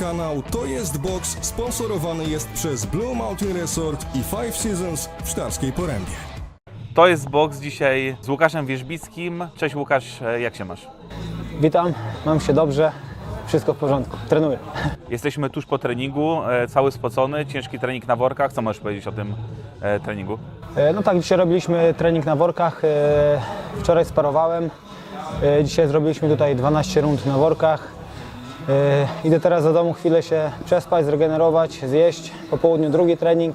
kanał To jest Box sponsorowany jest przez Blue Mountain Resort i Five Seasons w Sztarskiej Porębie. To jest box dzisiaj z Łukaszem Wierzbickim. Cześć Łukasz, e, jak się masz? Witam, mam się dobrze, wszystko w porządku, trenuję. Jesteśmy tuż po treningu, e, cały spocony, ciężki trening na workach. Co możesz powiedzieć o tym e, treningu? No tak, dzisiaj robiliśmy trening na workach, wczoraj sparowałem, dzisiaj zrobiliśmy tutaj 12 rund na workach. E, Idę teraz do domu chwilę się przespać, zregenerować, zjeść, po południu drugi trening,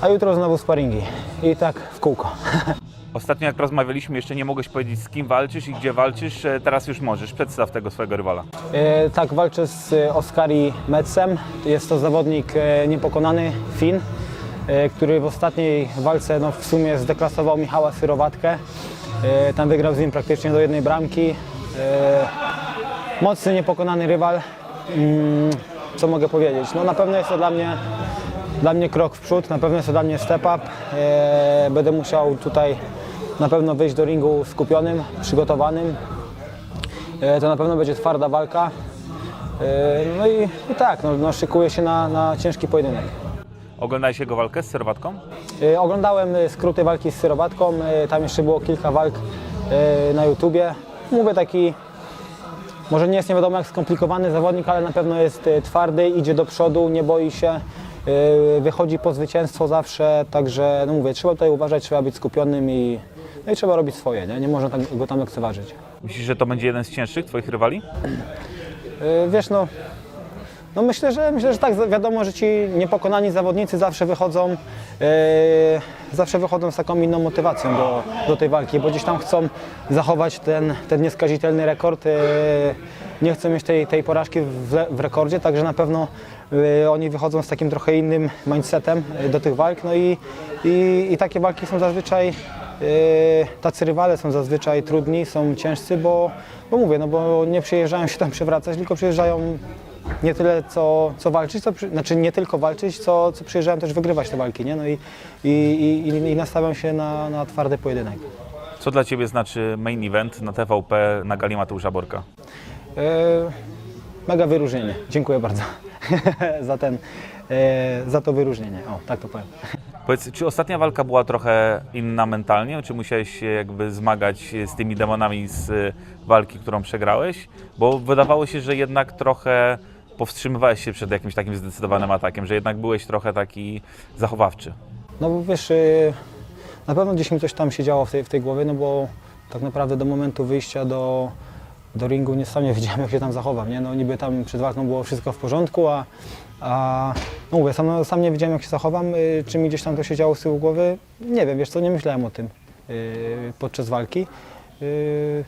a jutro znowu sparingi i tak w kółko. Ostatnio jak rozmawialiśmy, jeszcze nie mogłeś powiedzieć z kim walczysz i gdzie walczysz. E, Teraz już możesz. Przedstaw tego swojego rywala. E, Tak, walczę z Oskari Metzem. Jest to zawodnik niepokonany, Fin, e, który w ostatniej walce no, w sumie zdeklasował Michała Syrowatkę. E, Tam wygrał z nim praktycznie do jednej bramki. E, Mocny, niepokonany rywal. Mm, Co mogę powiedzieć? No, na pewno jest to dla mnie, dla mnie krok w przód, na pewno jest to dla mnie step up. E, Będę musiał tutaj na pewno wyjść do ringu skupionym, przygotowanym. E, To na pewno będzie twarda walka. E, No i, i tak, no, no, szykuję się na, na ciężki pojedynek. Oglądałeś jego walkę z Serwatką? E, Oglądałem skróty walki z Syrowatką, tam jeszcze było kilka walk na YouTubie. Mówię taki, może nie jest nie wiadomo jak skomplikowany zawodnik, ale na pewno jest e, twardy, idzie do przodu, nie boi się, e, wychodzi po zwycięstwo zawsze, także no mówię, trzeba tutaj uważać, trzeba być skupionym i, no i trzeba robić swoje, nie, nie można tak, go tam lekceważyć. Myślisz, że to będzie jeden z cięższych twoich rywali? E, Wiesz, no, no myślę, że myślę, że tak, wiadomo, że ci niepokonani zawodnicy zawsze wychodzą, e, zawsze wychodzą z taką inną motywacją do, do tej walki, bo gdzieś tam chcą zachować ten, ten nieskazitelny rekord, e, nie chcą mieć tej, tej porażki w, w rekordzie, także na pewno e, oni wychodzą z takim trochę innym mindsetem e, do tych walk, no i, i, i takie walki są zazwyczaj tacy rywale są zazwyczaj trudni, są ciężcy, bo, bo mówię, no bo nie przyjeżdżają się tam przewracać, tylko przyjeżdżają nie tyle co, co walczyć, co, znaczy nie tylko walczyć, co, co przyjeżdżają też wygrywać te walki, nie? No i, i, i, i- nastawiam się na, na twardy pojedynek. Co dla Ciebie znaczy main event na TVP na gali Mateusza Borka? E, mega wyróżnienie, dziękuję bardzo za, ten, e, za to wyróżnienie, o tak to powiem. Powiedz, czy ostatnia walka była trochę inna mentalnie? Czy musiałeś się jakby zmagać z tymi demonami z walki, którą przegrałeś? Bo wydawało się, że jednak trochę powstrzymywałeś się przed jakimś takim zdecydowanym atakiem, że jednak byłeś trochę taki zachowawczy. No wiesz, y, na pewno gdzieś mi coś tam się działo w tej, w tej głowie, no bo tak naprawdę do momentu wyjścia do, do ringu nie sam nie wiedziałem, jak się tam zachowam, nie? No niby tam przed walką było wszystko w porządku, a, a no mówię, sam, sam nie wiedziałem, jak się zachowam, y, czy mi gdzieś tam to się działo z tyłu głowy, nie wiem, wiesz co, nie myślałem o tym y, podczas walki. Y,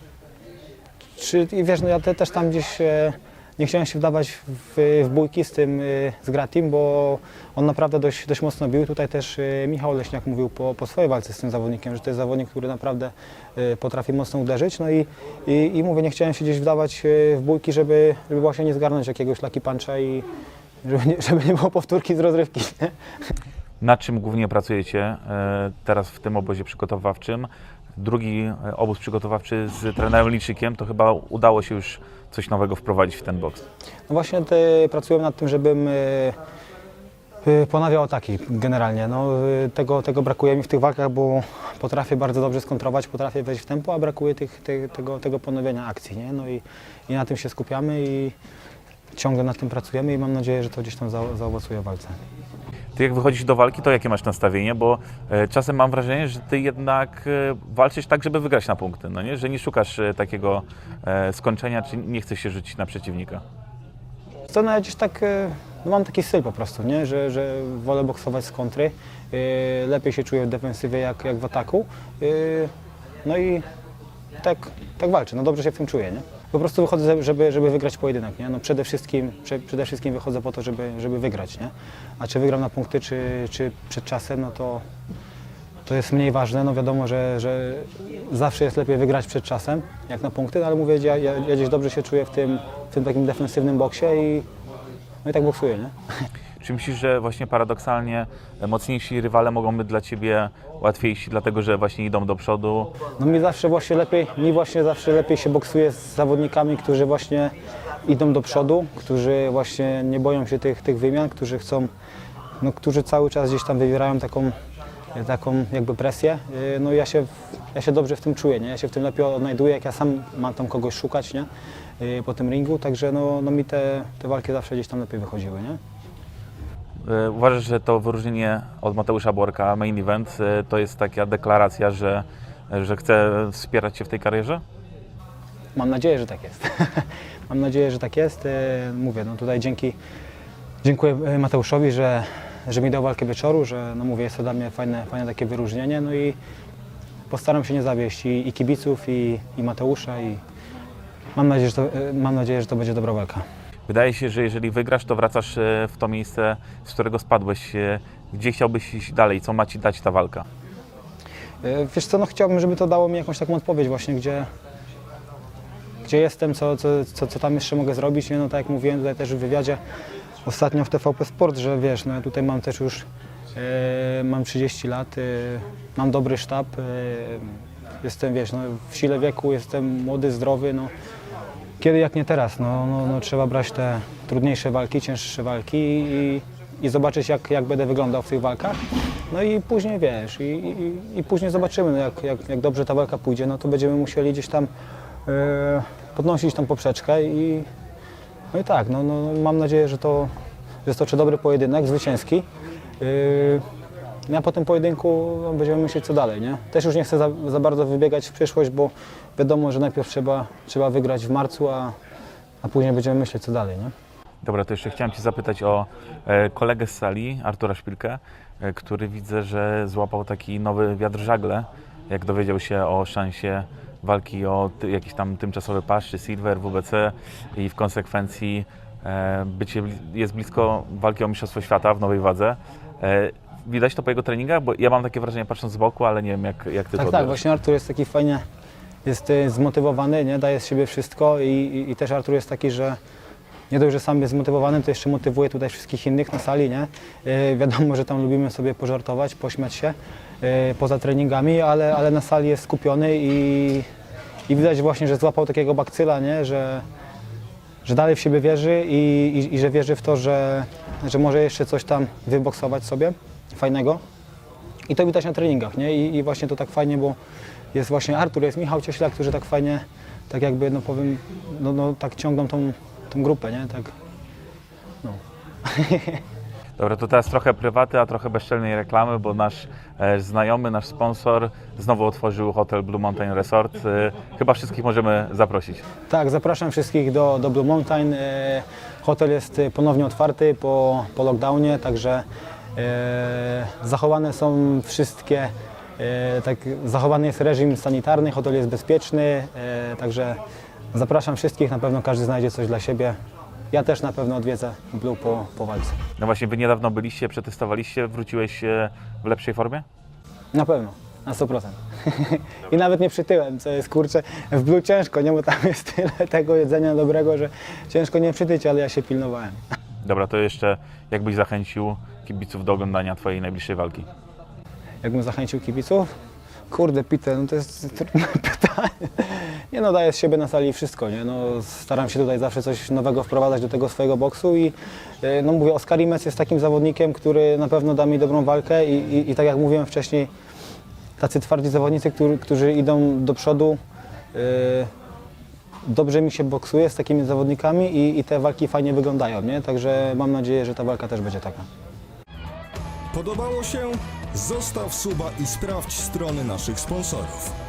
czy, I wiesz, no ja te, też tam gdzieś e, nie chciałem się wdawać w, w bójki z tym, e, z Gratim, bo on naprawdę dość, dość mocno bił. Tutaj też e, Michał Leśniak mówił po, po swojej walce z tym zawodnikiem, że to jest zawodnik, który naprawdę e, potrafi mocno uderzyć. No i, i, i mówię, nie chciałem się gdzieś wdawać w bójki, żeby, żeby właśnie nie zgarnąć jakiegoś lucky puncha i żeby nie, żeby nie było powtórki z rozrywki. Nie? Na czym głównie pracujecie e, teraz w tym obozie przygotowawczym? Drugi e, obóz przygotowawczy z trenerem Liczykiem, to chyba udało się już coś nowego wprowadzić w ten boks. No właśnie pracuję nad tym, żebym e, ponawiał ataki generalnie. No, tego, tego brakuje mi w tych walkach, bo potrafię bardzo dobrze skontrować, potrafię wejść w tempo, a brakuje tych, tego, tego ponowienia akcji. Nie? No i, i na tym się skupiamy i ciągle nad tym pracujemy i mam nadzieję, że to gdzieś tam za, zaowocuje walce. Ty jak wychodzisz do walki, to jakie masz nastawienie? Bo e, czasem mam wrażenie, że ty jednak e, walczysz tak, żeby wygrać na punkty, no nie? Że nie szukasz e, takiego skończenia, czy nie chcesz się rzucić na przeciwnika. To no, ja gdzieś tak, no mam taki styl po prostu, nie? Że, że wolę boksować z kontry, lepiej się czuję w defensywie jak, jak w ataku, no i tak, tak walczę, no dobrze się w tym czuję, nie? Po prostu wychodzę, żeby, żeby wygrać pojedynek, nie? No przede wszystkim, prze, przede wszystkim wychodzę po to, żeby, żeby wygrać, nie? A czy wygram na punkty, czy, czy przed czasem, no to, to jest mniej ważne. No wiadomo, że, że zawsze jest lepiej wygrać przed czasem, jak na punkty, no ale mówię, ja, ja, gdzieś dobrze się czuję w tym, w tym takim defensywnym boksie i, no i tak boksuję, nie? Czy myślisz, że właśnie paradoksalnie e, mocniejsi rywale mogą być dla Ciebie łatwiejsi, dlatego że właśnie idą do przodu? No mi zawsze właśnie lepiej, mi właśnie zawsze lepiej się boksuje z zawodnikami, którzy właśnie idą do przodu, którzy właśnie nie boją się tych, tych wymian, którzy chcą, no, którzy cały czas gdzieś tam wywierają taką, taką jakby presję. Yy, No ja się, ja się dobrze w tym czuję, nie? ja się w tym lepiej odnajduję, jak ja sam mam tam kogoś szukać nie? Yy, po tym ringu, także no, no mi te, te walki zawsze gdzieś tam lepiej wychodziły. Nie? E, Uważasz, że to wyróżnienie od Mateusza Borka, main event, e, to jest taka deklaracja, że, że chce wspierać Cię w tej karierze? Mam nadzieję, że tak jest. Mam nadzieję, że tak jest. E, Mówię, no tutaj dzięki, dziękuję Mateuszowi, że, że mi dał walkę wieczoru, że no mówię, jest to dla mnie fajne, fajne takie wyróżnienie. No i postaram się nie zawieść i, i kibiców, i, i Mateusza i mam nadzieję, że to, mam nadzieję, że to będzie dobra walka. Wydaje się, że jeżeli wygrasz, to wracasz e, w to miejsce, z którego spadłeś. E, Gdzie chciałbyś iść dalej? Co ma Ci dać ta walka? E, Wiesz co, no chciałbym, żeby to dało mi jakąś taką odpowiedź właśnie, gdzie, gdzie jestem, co, co, co, co tam jeszcze mogę zrobić. No tak jak mówiłem tutaj też w wywiadzie ostatnio w TVP Sport, że wiesz, no ja tutaj mam też już, e, mam 30 lat, e, mam dobry sztab, e, jestem, wiesz, no w sile wieku, jestem młody, zdrowy, no. Kiedy jak nie teraz, no, no, no trzeba brać te trudniejsze walki, cięższe walki i, i zobaczyć jak, jak będę wyglądał w tych walkach. No i później wiesz, i, i, i później zobaczymy, no jak, jak, jak dobrze ta walka pójdzie, no to będziemy musieli gdzieś tam e, podnosić tą poprzeczkę i no i tak, no, no, mam nadzieję, że to, że to dobry pojedynek, zwycięski. Yy, no a po tym pojedynku no, będziemy myśleć co dalej, nie? Też już nie chcę za, za bardzo wybiegać w przyszłość, bo wiadomo, że najpierw trzeba, trzeba wygrać w marcu, a, a później będziemy myśleć co dalej, nie? Dobra, to jeszcze chciałem Cię zapytać o e, kolegę z sali, Artura Szpilkę, e, który widzę, że złapał taki nowy wiatr żagle, jak dowiedział się o szansie walki o jakiś tam tymczasowy pas czy silver WBC i w konsekwencji e, bycie, jest blisko walki o Mistrzostwo Świata w nowej wadze. Widać to po jego treningach? Bo ja mam takie wrażenie patrząc z boku, ale nie wiem jak, jak Ty to Tak, tak, odbierasz. właśnie Artur jest taki fajnie, jest y, zmotywowany, nie? daje z siebie wszystko i, i, i też Artur jest taki, że nie dość, że sam jest zmotywowany, to jeszcze motywuje tutaj wszystkich innych na sali, nie? Y, wiadomo, że tam lubimy sobie pożartować, pośmiać się y, poza treningami, ale, ale na sali jest skupiony i, i widać właśnie, że złapał takiego bakcyla, nie? Że, że dalej w siebie wierzy i, i, i że wierzy w to, że, że może jeszcze coś tam wyboksować sobie fajnego. I to widać na treningach, nie? I, I właśnie to tak fajnie, bo jest właśnie Artur, jest Michał Cieślak, którzy tak fajnie, tak jakby, no powiem, no, no tak ciągną tą, tą grupę, nie? Tak, no. Dobra, to teraz trochę prywaty, a trochę bezczelnej reklamy, bo nasz e, znajomy, nasz sponsor znowu otworzył hotel Blue Mountain Resort. E, chyba wszystkich możemy zaprosić. Tak, zapraszam wszystkich do, do Blue Mountain. E, Hotel jest e, ponownie otwarty po, po lockdownie, także zachowane są wszystkie, e, tak, zachowany jest reżim sanitarny, hotel jest bezpieczny, e, także zapraszam wszystkich, na pewno każdy znajdzie coś dla siebie. Ja też na pewno odwiedzę Blue po, po walce. No właśnie, wy niedawno byliście, przetestowaliście, wróciłeś e, w lepszej formie? Na pewno, na 100%. I nawet nie przytyłem, co jest kurczę, w Blue ciężko, nie? Bo tam jest tyle tego jedzenia dobrego, że ciężko nie przytyć, ale ja się pilnowałem. Dobra, to jeszcze jakbyś zachęcił kibiców do oglądania twojej najbliższej walki? Jakbym zachęcił kibiców? Kurde, Peter, no to jest trudne pytanie. Nie no, daję z siebie na sali wszystko, nie? No, staram się tutaj zawsze coś nowego wprowadzać do tego swojego boksu i e, no mówię, Oskar Imec jest takim zawodnikiem, który na pewno da mi dobrą walkę i, i, i tak jak mówiłem wcześniej, tacy twardzi zawodnicy, którzy, idą do przodu, e, dobrze mi się boksuje z takimi zawodnikami i, i te walki fajnie wyglądają, nie? Także mam nadzieję, że ta walka też będzie taka. Podobało się? Zostaw suba i sprawdź strony naszych sponsorów.